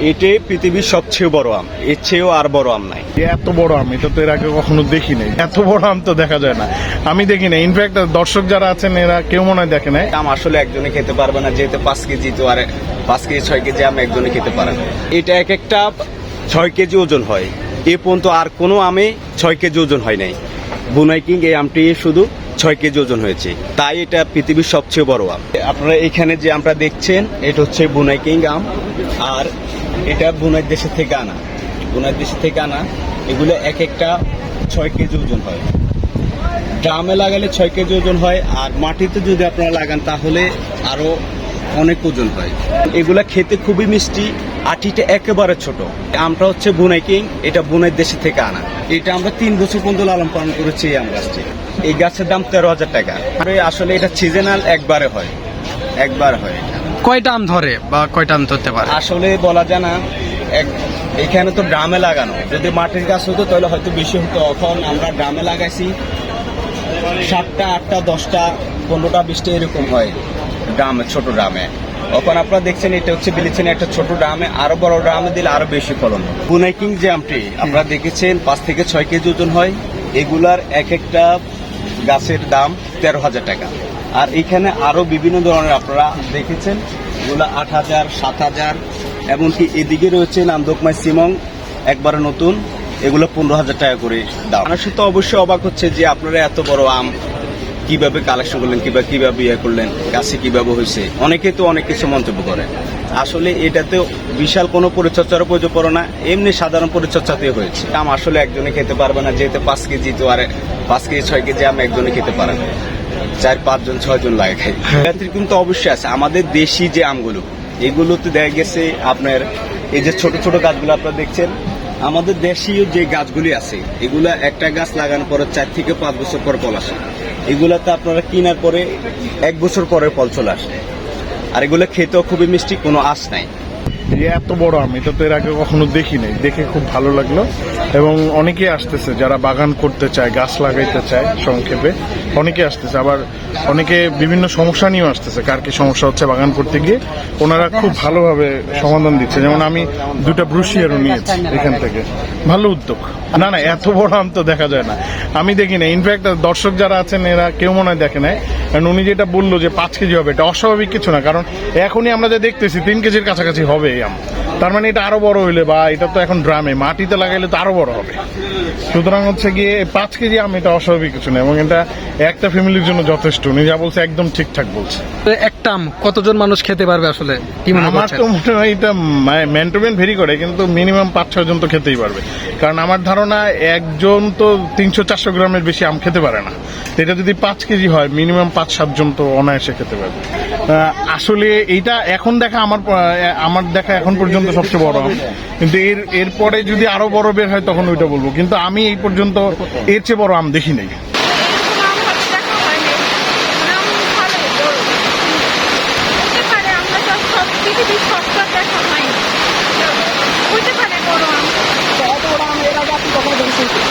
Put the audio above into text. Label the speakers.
Speaker 1: এটাই পৃথিবীর সবচেয়ে বড় আম। এর চেয়েও আর বড় আম নাই।
Speaker 2: এত বড় আম এটা তো এর আগে কখনো দেখি নাই এত বড় আম তো দেখা যায় না। আমি দেখি না ইনফ্যাক্ট দর্শক যারা আছেন এরা কেউ মনে হয় দেখে নাই।
Speaker 1: আম আসলে একজনে খেতে পারবে না যেহেতু পাঁচ কেজি তো আর পাঁচ কেজি ছয় কেজি আম একজনে খেতে পারে না। এটা এক একটা ছয় কেজি ওজন হয়। এ পর্যন্ত আর কোনো আমে ছয় কেজি ওজন হয় নাই। বুনাই কিং এই আমটি শুধু ছয় কেজি ওজন হয়েছে। তাই এটা পৃথিবীর সবচেয়ে বড় আম। আপনারা এখানে যে আমরা দেখছেন, এটা হচ্ছে বুনাই কিং আম। আর এটা বুনাই দেশের থেকে আনা। বুনাই দেশের থেকে আনা, এগুলো এক একটা ছয় কেজি ওজন হয়। ড্রামে লাগালে ছয় কেজি ওজন হয়, আর মাটিতে যদি আপনারা লাগান, তাহলে আরও অনেক ওজন হয়। এগুলা খেতে খুবই মিষ্টি আটিটা একেবারে ছোট। আমটা হচ্ছে বুনাই কিং এটা বুনাই দেশে থেকে আনা। এটা আমরা তিন বছর পর্যন্ত লালন পালন করেছি এই আম গাছটি। এই গাছের দাম তেরো হাজার টাকা। আর আসলে এটা সিজনাল একবারে হয়। একবার হয় এটা।
Speaker 3: কয়টা আম ধরে বা কয়টা আম ধরতে পারে?
Speaker 1: আসলে বলা যায় না। এক- এখানে তো ড্রামে লাগানো। যদি মাটির গাছ হতো তাহলে হয়তো বেশি হতো। এখন আমরা ড্রামে লাগাইছি সাতটা আটটা দশটা পনেরোটা বিশটা এরকম হয়। ড্রামে ছোট ড্রামে। এখন আপনারা দেখছেন, এটা হচ্ছে বিলিছেন একটা ছোট ড্রামে, আরও বড় ড্রামে দিলে আরও বেশি ফলন। বুনাইকিং যে আমটি আপনারা দেখেছেন, পাঁচ থেকে ছয় কেজি ওজন হয়। এগুলার এক একটা গাছের দাম তেরো হাজার টাকা। আর এখানে আরও বিভিন্ন ধরনের আপনারা দেখেছেন, এগুলো আট হাজার, সাত হাজার, এমনকি এদিকে রয়েছে নামদোকমাই সিমং, একবারে নতুন, এগুলো পনেরো হাজার টাকা করে দাম। মানুষের তো অবশ্যই অবাক হচ্ছে যে আপনারা এত বড় আম কীভাবে কালেকশন করলেন কীভাবে কীভাবে ইয়ে করলেন, কাছে কীভাবে হয়েছে? অনেকে তো অনেক কিছু মন্তব্য করে। আসলে এটাতে বিশাল কোনো পরিচর্যারও প্রয়োজন পড়ে না, এমনি সাধারণ পরিচর্যাতে হয়েছে। আম আসলে একজনে খেতে পারবে না, যেহেতু পাঁচ কেজি তো আর পাঁচ কেজি, ছয় কেজি আম একজনে খেতে পারে না। চার, পাঁচজন, ছয়জন লাগে খাই। কিন্তু অবশ্যই আছে। আমাদের দেশি যে আমগুলো, এগুলোতে দেখা গেছে আপনার, এই যে ছোট ছোট গাছগুলো আপনারা দেখছেন আমাদের দেশীয় যে গাছগুলি আছে, এগুলা একটা গাছ লাগানোর পরে চার থেকে পাঁচ বছর পর ফল আসে। এগুলাতে আপনারা কেনার পরে এক বছর পরে ফল চলে আসে। আর এগুলো খেতেও খুবই মিষ্টি, কোনো আশ নাই।
Speaker 2: এত বড় আমি তো এর আগে কখনো দেখি নাই দেখে খুব ভালো লাগল। এবং অনেকে আসতেছে, যারা বাগান করতে চায়, গাছ লাগাইতে চায় সংক্ষেপে, অনেকে আসতেছে। আবার অনেকে বিভিন্ন সমস্যা নিয়েও আসতেছে, কার কি সমস্যা হচ্ছে বাগান করতে গিয়ে। ওনারা খুব ভালোভাবে সমাধান দিচ্ছে। যেমন আমি দুটা ব্রুশিয়ারও নিয়েছি এখান থেকে। ভালো উদ্যোগ। না না, এত বড় আম তো দেখা যায় না। আমি দেখি না ইনফ্যাক্ট দর্শক যারা আছেন, এরা কেউ মনে হয় দেখে নাই। কারণ উনি যেটা বলল যে পাঁচ কেজি হবে, এটা অস্বাভাবিক কিছু না। কারণ এখনই আমরা যা দেখতেছি, তিন কেজির কাছাকাছি হবে এই আম। তার মানে এটা আরও বড় হইলে বা এটা তো এখন ড্রামে মাটিতে লাগাইলে তো আরও বড় হবে। সুতরাং হচ্ছে গিয়ে পাঁচ কেজি আম এটা অস্বাভাবিক কিছু না এবং এটা একটা ফ্যামিলির জন্য যথেষ্ট। উনি যা বলছে একদম ঠিকঠাক বলছে।
Speaker 3: একটা আম কতজন মানুষ খেতে পারবে আসলে?
Speaker 2: আমার তো মনে হয় এটা ম্যান টু ম্যান ভেরি করে কিন্তু মিনিমাম পাঁচ ছয় জন তো খেতেই পারবে। কারণ আমার ধারণা একজন তো তিনশো চারশো গ্রামের বেশি আম খেতে পারে না। এটা যদি পাঁচ কেজি হয় মিনিমাম পাঁচ সাতজন তো অনায়াসে খেতে পারবে। আসলে এইটা এখন দেখা আমার আমার দেখা এখন পর্যন্ত সবচেয়ে বড়। আম কিন্তু এর, এরপরে যদি আরও বড় বের হয়, তখন ওইটা বলব। কিন্তু আমি এই পর্যন্ত এর চেয়ে বড় আম দেখি নাই।
Speaker 4: Thank হচ্ছে